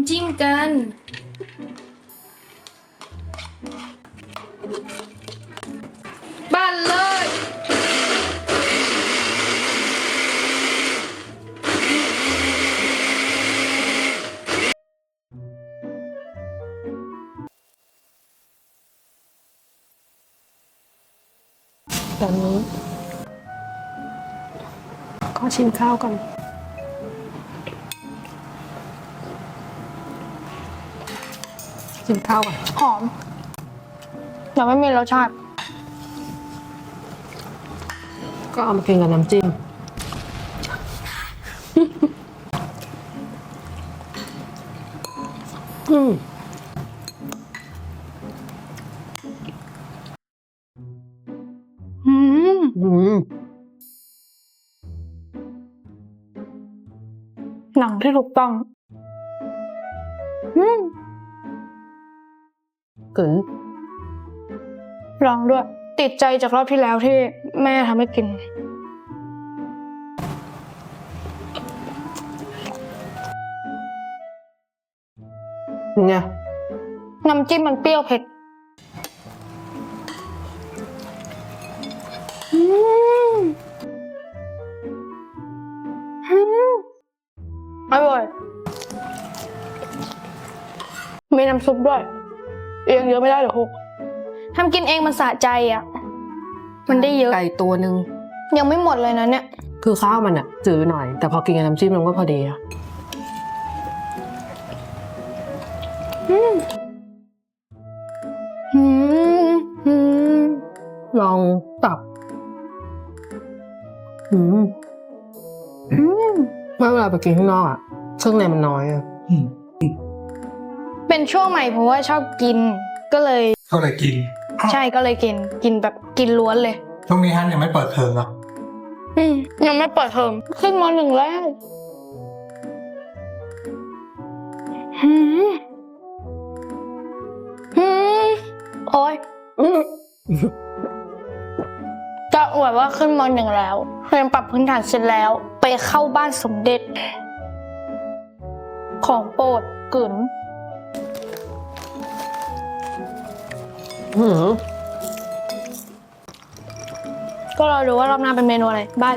ำจิ้มกัน บ้านเลย ตอนนี้ก็ชิมข้าวก่อน ชิมข้าวก่อนหอมแต่ไม่มีรสชาติ ก็เอามากินกับน้ำจิ้ม อืมอืมอืมหนังที่ถูกต้อง อืม กึ๋นลองด้วย ติดใจจากรอบที่แล้วที่แม่ทำให้กินเป็นไงน้ำจิ้มมันเปรี้ยวเผ็ดอืมอืมอร่อย มีน้ำซุปด้วย เอียงเยอะไม่ได้เหรอคุกทำกินเองมันสะใจอะ มันได้เยอะ ไก่ตัวหนึ่งยังไม่หมดเลยนะเนี่ย คือข้าวมันอะจืดหน่อย แต่พอกินกับน้ำจิ้มมันก็พอดีอะอืมอืมลองตับอืมอืมเมื่อเวลาไปกินข้างนอกอะเครื่องในมันน้อยอะ เป็นช่วงใหม่เพราะว่าชอบกินก็เลยก็เลยกินใช่ก็เลยกินกินแบบกินล้วนเลย ช่วงนี้ฮันยังไม่เปิดเทอมหรออืมยังไม่เปิดเทอมขึ้นมหนึ่งแล้วหืมหืมโอ้ยจะอวดว่าขึ้นมหนึ่งแล้วเรียนปรับพื้นฐานเสร็จแล้ว ไปเข้าบ้านสมเด็จ ของโปรดกึ๋น ก็รอดูว่ารอบหน้าเป็นเมนูอะไรบาย